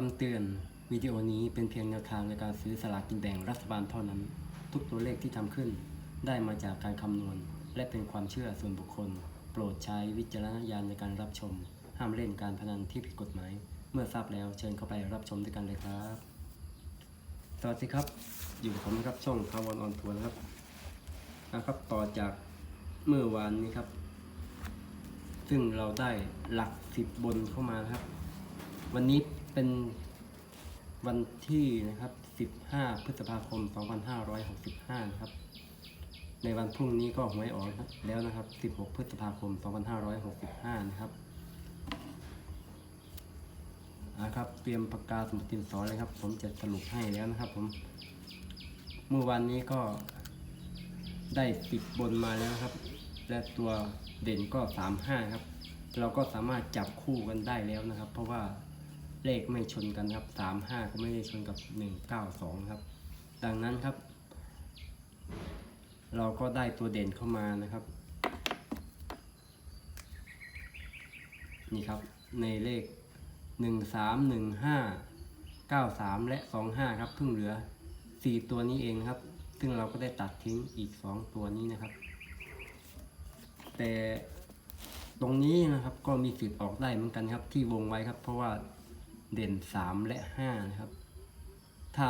คำเตือนวิดีโอนี้เป็นเพียงแนวทางในการซื้อสลากกินแบ่งรัฐบาลเท่านั้น ทุกตัวเลขที่ทำขึ้น ได้มาจากการคำนวณ และเป็นความเชื่อส่วนบุคคล โปรดใช้วิจารณญาณในการรับชม ห้ามเล่นการพนันที่ผิดกฎหมาย เมื่อทราบแล้วเชิญเข้าไปรับชมด้วยกันเลยครับ สวัสดีครับ อยู่กับผมนะครับช่องทาวอนออนทัวร์ครับนะครับต่อจากเมื่อวานนี้ครับ ซึ่งเราได้หลักสิบบนเข้ามาครับ วันนี้ เป็นวันที่นะครับ 15 พฤษภาคม 2565 นะครับ ในวันพรุ่งนี้ก็หวยออกแล้วนะครับ 16 พฤษภาคม 2565 นะครับนะครับ เตรียมปากกาสมุดดินสอเลยครับ ผมจะสรุปให้แล้วนะครับ ผม เมื่อวันนี้ก็ได้ติดบนมาแล้วครับ และตัวเด่นก็ 35 ครับ เราก็สามารถจับคู่กันได้แล้วนะครับ เพราะว่า เลขไม่ชนกันครับ 35 ก็ไม่ได้ชนกับ 192 ครับ ดังนั้นครับ เราก็ได้ตัวเด่นเข้ามานะครับ นี่ครับในเลข 13 15 93 และ 25 ครับเพิ่งเหลือ 4 ตัวนี้เองครับ ซึ่งเราก็ได้ตัดทิ้งอีก 2 ตัวนี้นะครับ แต่ตรงนี้นะครับก็มีสิทธิ์ออกได้เหมือนกันครับที่วงไว้ครับ เพราะว่า เด่น 3 และ 5 นะครับ ถ้า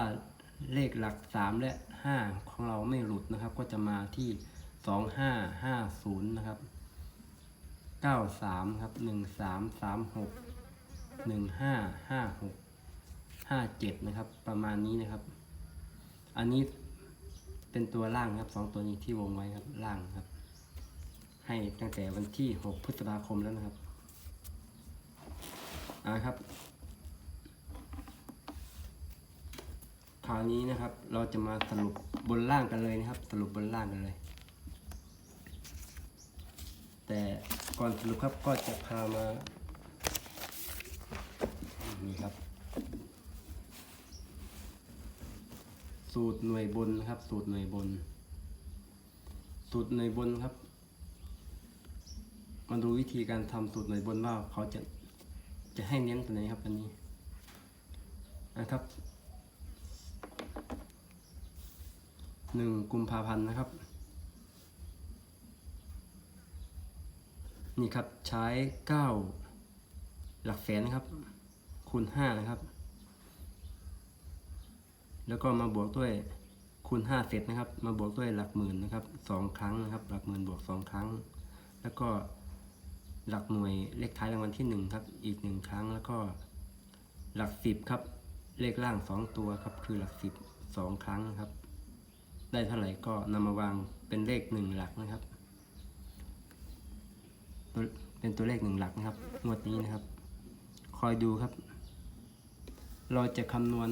เลขหลัก 3 และ 5 ของเราไม่หลุดนะครับ ก็จะมาที่ 2 5 5 0 นะครับ 93 ครับ 1 3 3 6 1 5 5 6 5 7 นะครับ ประมาณนี้นะครับ อันนี้เป็นตัวล่างครับสองตัวนี้ที่วงไว้ครับล่างครับ ให้ตั้งแต่วันที่ 6 พฤษภาคมแล้วนะครับอ่าครับ คราวนี้นะครับเราจะมาสรุปบนล่างกันเลยนะครับ สรุปบนล่างกันเลย แต่ก่อนสรุปครับก็จะพามานี่ครับ สูตรหน่วยบนนะครับ สูตรหน่วยบน สูตรหน่วยบนครับมาดูวิธีการทำสูตรหน่วยบนว่าเขาจะจะให้เน้นตัวไหนครับอันนี้นะครับ หนึ่งกุมภาพันธ์นะครับ นี่ครับใช้เก้าหลักแสนนะครับ คูณห้านะครับ แล้วก็มาบวกด้วยคูณห้าเสร็จนะครับ มาบวกด้วยหลักหมื่นนะครับสองครั้งนะครับ หลักหมื่นบวกสองครั้ง แล้วก็หลักหน่วยเลขท้ายรางวัลที่หนึ่งครับ อีกหนึ่งครั้งแล้วก็หลักสิบครับ เลขล่างสองตัวครับ คือหลักสิบสองครั้งครับ ได้เท่าไหร่ก็นำมาวางเป็นเลขหนึ่งหลักนะครับ เป็นตัวเลขหนึ่งหลักนะครับ งวดนี้นะครับ คอยดูครับ เราจะคำนวณ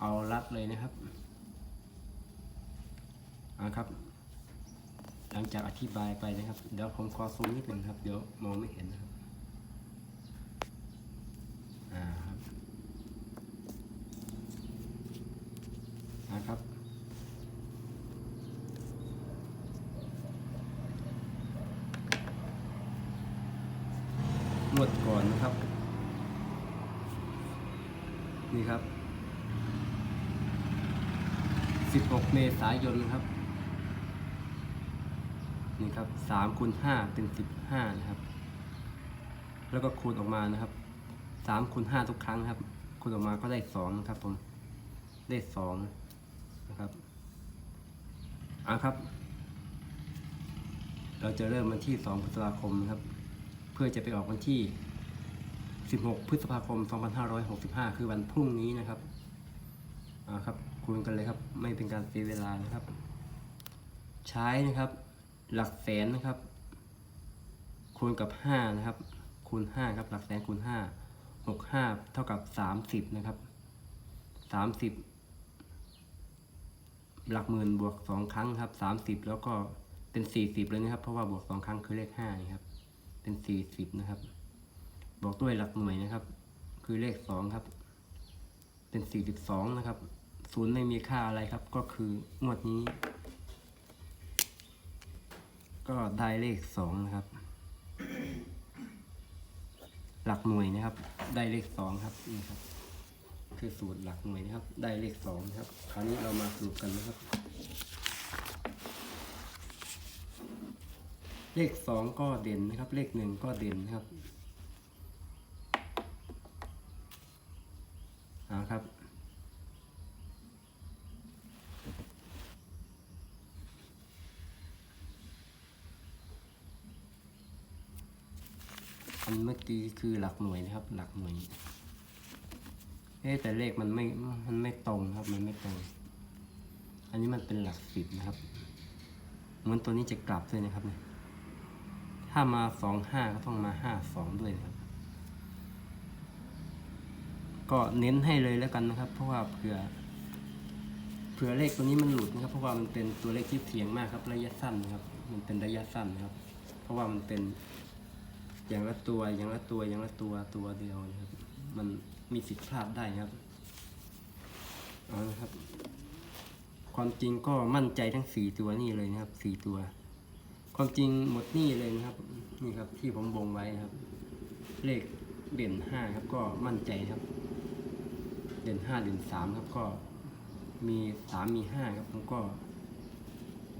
เอาลัดเลยนะครับอ่าครับ หลังจากอธิบายไปนะครับ เดี๋ยวผมขอซูมนิดหนึ่งครับ เดี๋ยวมองไม่เห็นนะครับ อ่าครับ ครับงวดก่อนนะครับ นี่ครับ 16 เมษายนครับ นี่ครับ3คูณ5เป็น 15 นะครับ แล้วก็คูณออกมานะครับ3คูณ5ทุกครั้งครับคูณออกมาก็ได้2นะครับผม ได้2 นะครับอะครับ เราจะเริ่มวันที่ 2 พฤษภาคมนะครับ เพื่อจะไปออกวันที่ 16 พฤษภาคม 2565 คือวันพรุ่งนี้นะครับอ่าครับคูณกันเลยครับ ไม่เป็นการเสียเวลานะครับ ใช้นะครับ หลักแสนนะครับ คูณกับ 5 นะครับ คูณ 5 ครับ หลักแสนคูณ 5 6 5 เท่ากับ 30 นะครับ 30 หลักหมื่นบวก2ครั้งครับ30แล้วก็เป็น40เลยนะครับ เพราะว่าบวก2ครั้งคือเลข5นะครับ เป็น40นะครับบอกด้วยหลักหน่วยนะครับ คือเลข2ครับ เป็น42นะครับศูนย์ไม่มีค่าอะไรครับ ก็คืองวดนี้ ก็ได้เลข2นะครับ หลักหน่วยนะครับ ได้เลขสองครับนี่ครับ คือสูตรหลักหน่วยนะครับ ได้เลขสองนะครับ คราวนี้เรามาสรุปกันนะครับ เลขสองก็เด่นนะครับ เลขหนึ่งก็เด่นนะครับเอาครับอันเมื่อกี้คือหลักหน่วยนะครับ หลักหน่วย เอ๊แต่เลขมันไม่ มันไม่ตรงครับ มันไม่ตรง อันนี้มันเป็นหลักสิบนะครับ เหมือนตัวนี้จะกลับด้วยนะครับเนี่ย ถ้ามาสองห้าก็ต้องมาห้าสองด้วยนะครับ ก็เน้นให้เลยแล้วกันนะครับ เพราะว่าเผื่อ เผื่อเลขตัวนี้มันหลุดนะครับ เพราะว่ามันเป็นตัวเลขที่เสียงมากครับ ระยะสั้นนะครับ มันเป็นระยะสั้นนะครับ เพราะว่ามันเป็นอย่างละตัว อย่างละตัว อย่างละตัว ตัวเดียวนะครับ มัน มีสิทธิ์พลาดได้ครับเอานะครับ ความจริงก็มั่นใจทั้งสี่ตัวนี่เลยนะครับสี่ตัว ความจริงหมดนี่เลยนะครับ นี่ครับที่ผมวงไว้ครับ เลขเด่นห้าครับก็มั่นใจครับ เด่นห้าเด่นสามครับก็มีสามมีห้าครับผมก็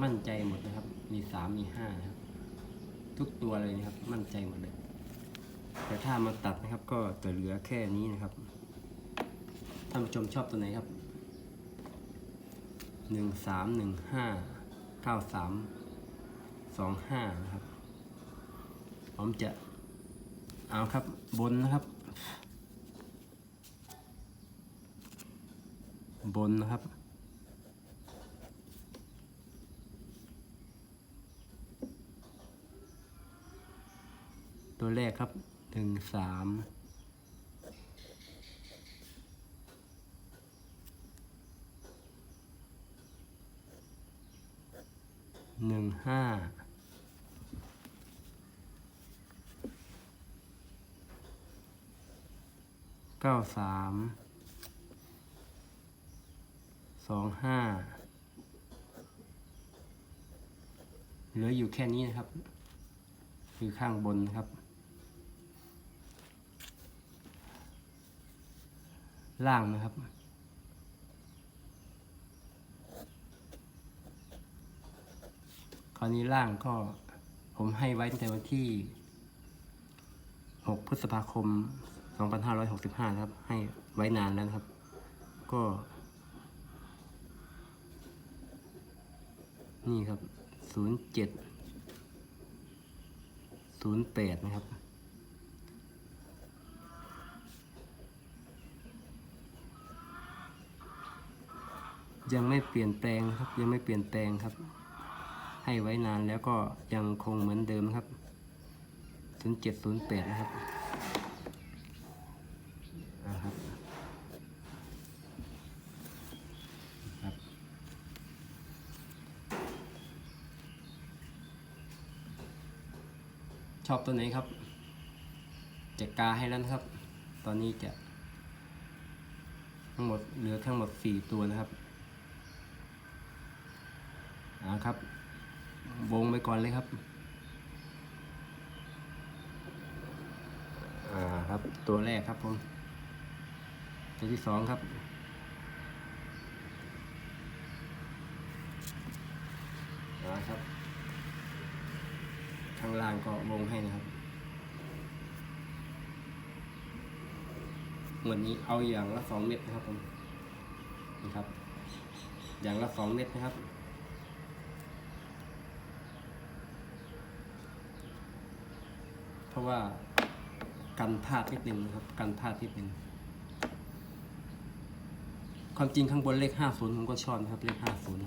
มั่นใจหมดนะครับ มีสามมีห้านะครับ ทุกตัวเลยนะครับ มั่นใจหมดเลย แต่ถ้ามาตัดนะครับ ก็จะเหลือแค่นี้นะครับ ท่านผู้ชมชอบตัวไหนครับหนึ่งสามหนึ่งห้าเก้าสามสองห้านะครับ ผมจะเอาครับบนนะครับ บนนะครับตัวแรกครับหนึ่งสาม หนึ่งห้าเก้าสามสองห้าเหลืออยู่แค่นี้นะครับ คือข้างบนครับ ล่างนะครับ ราวนี้ล่างก็ผมให้ไว้ตั้งแต่วันที่ 6 พฤษภาคม 2565 นะครับ ให้ไว้นานแล้วนะครับ ก็ นี่ครับ 07 08 นะครับยังไม่เปลี่ยนแปลงครับ ยังไม่เปลี่ยนแปลงครับ ให้ไว้นานแล้วก็ยังคงเหมือนเดิมครับ0708นะครับอ่าครับครับ ชอบตัวไหนครับ จะกาให้แล้วนะครับ ตอนนี้จะทั้งหมดเหลือทั้งหมดสี่ตัวนะครับ เอ่าครับ วงไปก่อนเลยครับ อ่าครับ ตัวแรกครับผม ตัวที่สองครับ อ่าครับ ข้างล่างก็วงให้นะครับวันนี้เอาอย่างละสองเม็ดนะครับผม นี่ครับ อย่างละสองเม็ดนะครับ เพ ราะว่ากันพลาดนิดนึงนะครับ กันพลาดนิดนึงความจริงข้างบนเลขห้าศูนย์ผมก็ชอบนะครับเลขห้าศูนย์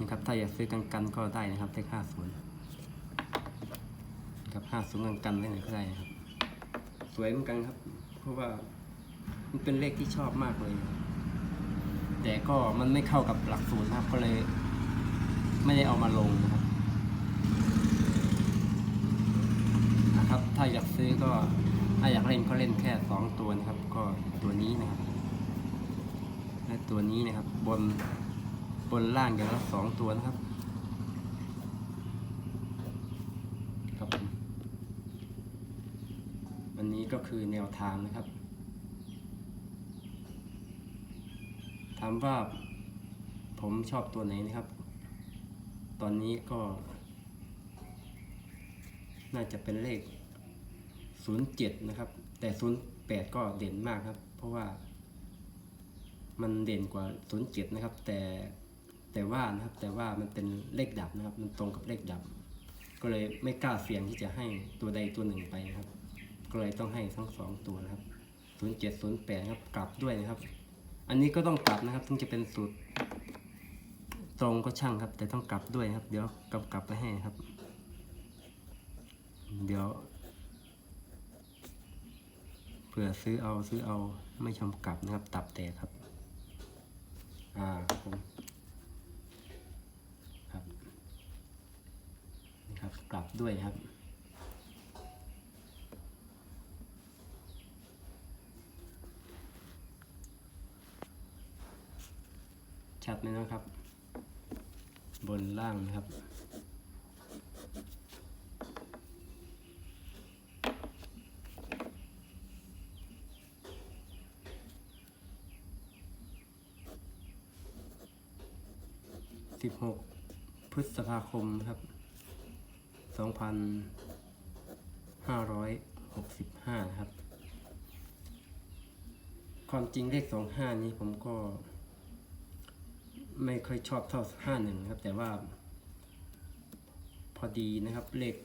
นะครับถ้าอยากซื้อกันกันก็ได้นะครับเลขห้าศูนย์ครับห้าศูนย์กันกันไว้ไหนก็ได้นะครับ สวยเหมือนกันครับ เพราะว่ามันเป็นเลขที่ชอบมากเลย แต่ก็มันไม่เข้ากับหลักสูตรนะครับก็เลย ไม่ได้เอามาลงนะครับนะครับ ถ้าอยากซื้อก็ถ้าอยากเล่นก็เล่นแค่สองตัวนะครับ ก็ตัวนี้นะครับและตัวนี้นะครับ บนบนล่างอย่างละสองตัวนะครับครับผมอันอันนี้ก็คือแนวทางนะครับถามว่าผมชอบตัวไหนนะครับ ตอนนี้ก็ น่าจะเป็นเลข 07 นะครับ แต่ 08 ก็เด่นมากครับ เพราะว่า มันเด่นกว่า 07 นะครับ แต่แต่ว่านะครับแต่ว่ามันเป็นเลขดับนะครับ มันตรงกับเลขดับ ก็เลยไม่กล้าเสี่ยงที่จะให้ตัวใดตัวหนึ่งไปนะครับ ก็เลยต้องให้ทั้งสองตัวนะครับ07 08ครับกลับด้วยนะครับ อันนี้ก็ต้องกลับนะครับถึงจะเป็นสูตรตรงก็ช่างครับ แต่ต้องกลับด้วยครับ เดี๋ยวกลับกลับไปให้ครับ เดี๋ยว เผื่อซื้อเอาซื้อเอาไม่ชำกลับนะครับ ตับแตกครับ อ่าครับผมครับนี่ครับกลับด้วยครับชัดไหมนะครับ บนล่างนะครับ สิบหกพฤษภาคมครับสองพันห้าร้อยหกสิบห้าครับ ความจริงเลขสองห้านี้ผมก็ ไม่ค่อยชอบเท่าห้าหนึ่งครับ แต่ว่า พอดีนะครับเลข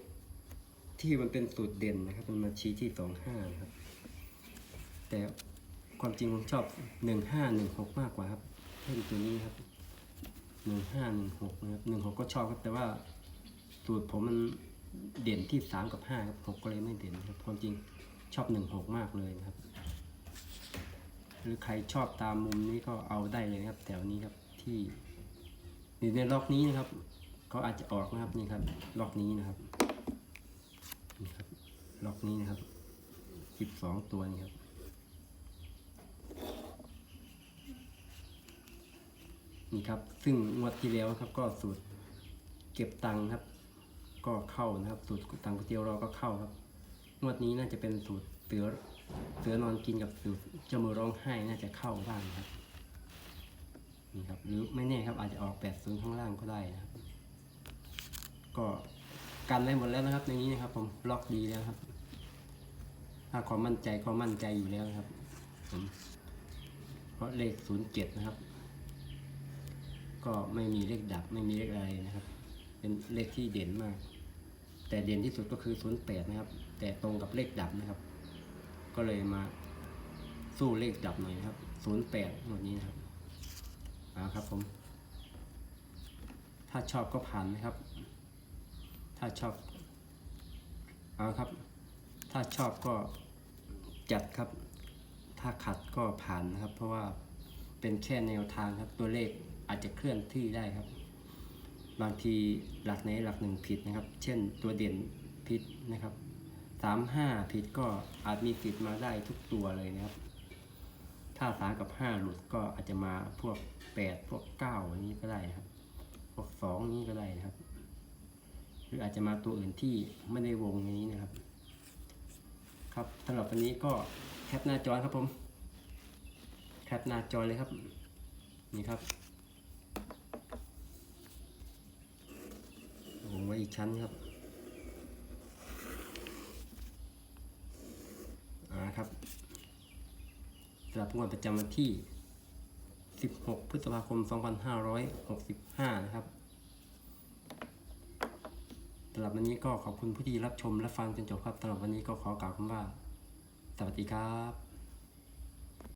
ที่มันเป็นสูตรเด่นนะครับ มันมาชี้ที่สองห้าครับ แต่ความจริงผมชอบหนึ่งห้าหนึ่งหกมากกว่าครับเพิ่มตัวนี้ครับ หนึ่งห้าหนึ่งหกนะครับหนึ่งหกก็ชอบครับแต่ว่าสูตรผมมันเด่นที่สามกับห้าครับหกก็เลยไม่เด่นครับความจริงชอบหนึ่งหกมากเลยนะครับ หรือใครชอบตามมุมนี้ก็เอาได้เลยครับแถวนี้ครับที่อยู่ในล็อกนี้นะครับเขาอาจจะออกนะครับนี่ครับล็อกนี้นะครับนี่ครับล็อกนี้นะครับสิบสองตัวนี่ครับ นี่ครับ ซึ่งงวดที่แล้วครับ ก็สูตรเก็บตังค์ครับ ก็เข้านะครับ สูตรตังก๋วยเตี๋ยวเราก็เข้าครับ งวดนี้น่าจะเป็นสูตรเสือเสือนอนกินกับสูตรจมือร้องไห้น่าจะเข้าบ้างครับนี่ครับ หรือไม่แน่ครับ อาจจะออกแปดศูนย์ข้างล่างก็ได้นะครับ ก็กันได้หมดแล้วนะครับ ในนี้นะครับ ผมล็อกดีแล้วครับถ้าความมั่นใจความมั่นใจอยู่แล้วครับผมเพราะเลขศูนย์เจ็ดนะครับ ก็ไม่มีเลขดับไม่มีเลขอะไรนะครับ เป็นเลขที่เด่นมาก แต่เด่นที่สุดก็คือ08นนะครับ แต่ตรงกับเลขดับนะครับ ก็เลยมาสู้เลขดับหน่อยนะครับ08หมดนี้นะครับเอาครับผม ถ้าชอบก็ผ่านนะครับ ถ้าชอบเอาครับ ถ้าชอบก็จัดครับ ถ้าขัดก็ผ่านนะครับ เพราะว่าเป็นแค่แนวทางครับตัวเลข อาจจะเคลื่อนที่ได้ครับ บางทีหลักไหนหลักหนึ่งผิดนะครับ เช่นตัวเด่นผิดนะครับสามห้าผิดก็อาจมีสิทธิ์มาได้ทุกตัวเลยนะครับ ถ้าสามกับห้าหลุดก็อาจจะมาพวกแปดพวกเก้าอย่างนี้ก็ได้นะครับ พวกสองนี้ก็ได้นะครับ หรืออาจจะมาตัวอื่นที่ไม่ได้วงอย่างนี้นะครับ ครับสำหรับวันนี้ก็แคปหน้าจอครับผมแคปหน้าจอเลยครับ นี่ครับผมไว้อีก ชั้นครับอาครับสำหรับงวดประจำวันที่ 16 พฤษภาคม 2565 นะครับสำหรับวันนี้ก็ขอบคุณผู้ที่รับชมและฟังจนจบครับสำหรับวันนี้ก็ขอกล่าวคำว่า สวัสดีครับ